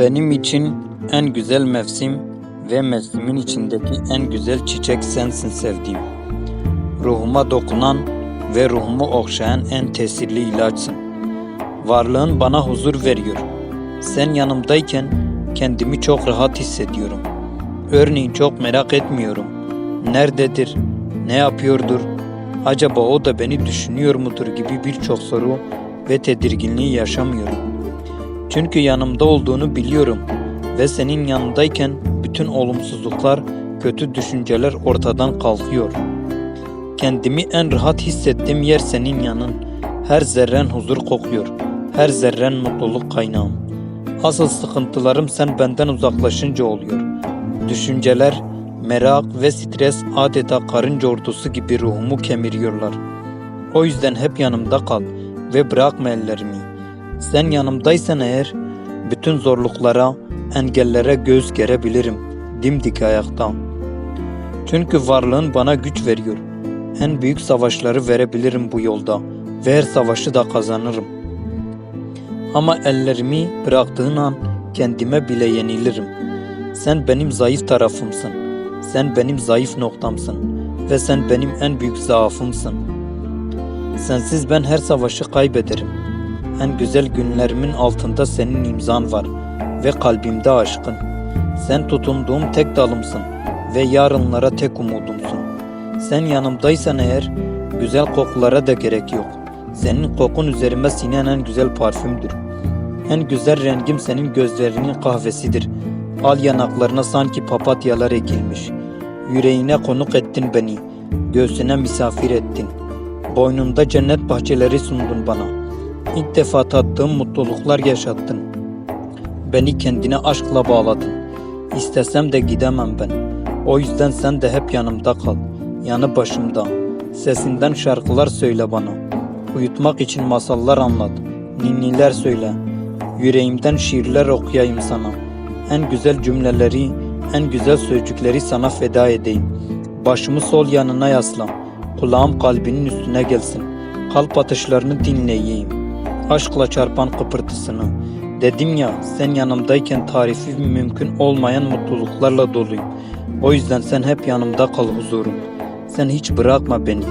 Benim için en güzel mevsim ve mevsimin içindeki en güzel çiçek sensin sevdiğim. Ruhuma dokunan ve ruhumu okşayan en tesirli ilaçsın. Varlığın bana huzur veriyor. Sen yanımdayken kendimi çok rahat hissediyorum. Örneğin çok merak etmiyorum. Nerededir? Ne yapıyordur? Acaba o da beni düşünüyor mudur gibi birçok soru ve tedirginliği yaşamıyorum. Çünkü yanımda olduğunu biliyorum ve senin yanındayken bütün olumsuzluklar, kötü düşünceler ortadan kalkıyor. Kendimi en rahat hissettiğim yer senin yanın. Her zerren huzur kokuyor. Her zerren mutluluk kaynağım. Asıl sıkıntılarım sen benden uzaklaşınca oluyor. Düşünceler, merak ve stres adeta karınca ordusu gibi ruhumu kemiriyorlar. O yüzden hep yanımda kal ve bırakma ellerimi. Sen yanımdaysan eğer bütün zorluklara, engellere göz gerebilirim dimdik ayakta. Çünkü varlığın bana güç veriyor. En büyük savaşları verebilirim bu yolda ve her savaşı da kazanırım. Ama ellerimi bıraktığın an kendime bile yenilirim. Sen benim zayıf tarafımsın. Sen benim zayıf noktamsın ve sen benim en büyük zaafımsın. Sensiz ben her savaşı kaybederim. En güzel günlerimin altında senin imzan var ve kalbimde aşkın. Sen tutunduğum tek dalımsın ve yarınlara tek umudumsun. Sen yanımdaysan eğer güzel kokulara da gerek yok. Senin kokun üzerime sinen en güzel parfümdür. En güzel rengim senin gözlerinin kahvesidir. Al yanaklarına sanki papatyalar ekilmiş. Yüreğine konuk ettin beni. Göğsüne misafir ettin. Boynumda cennet bahçeleri sundun bana. İlk defa tattığım mutluluklar yaşattın. Beni kendine aşkla bağladın. İstesem de gidemem ben. O yüzden sen de hep yanımda kal. Yanı başımda. Sesinden şarkılar söyle bana. Uyutmak için masallar anlat. Ninniler söyle. Yüreğimden şiirler okuyayım sana. En güzel cümleleri, en güzel sözcükleri sana feda edeyim. Başımı sol yanına yasla. Kulağım kalbinin üstüne gelsin. Kalp atışlarını dinleyeyim. Aşkla çarpan kıpırtısını. Dedim ya sen yanımdayken tarifi mümkün olmayan mutluluklarla doluyum. O yüzden sen hep yanımda kal huzurum. Sen hiç bırakma beni.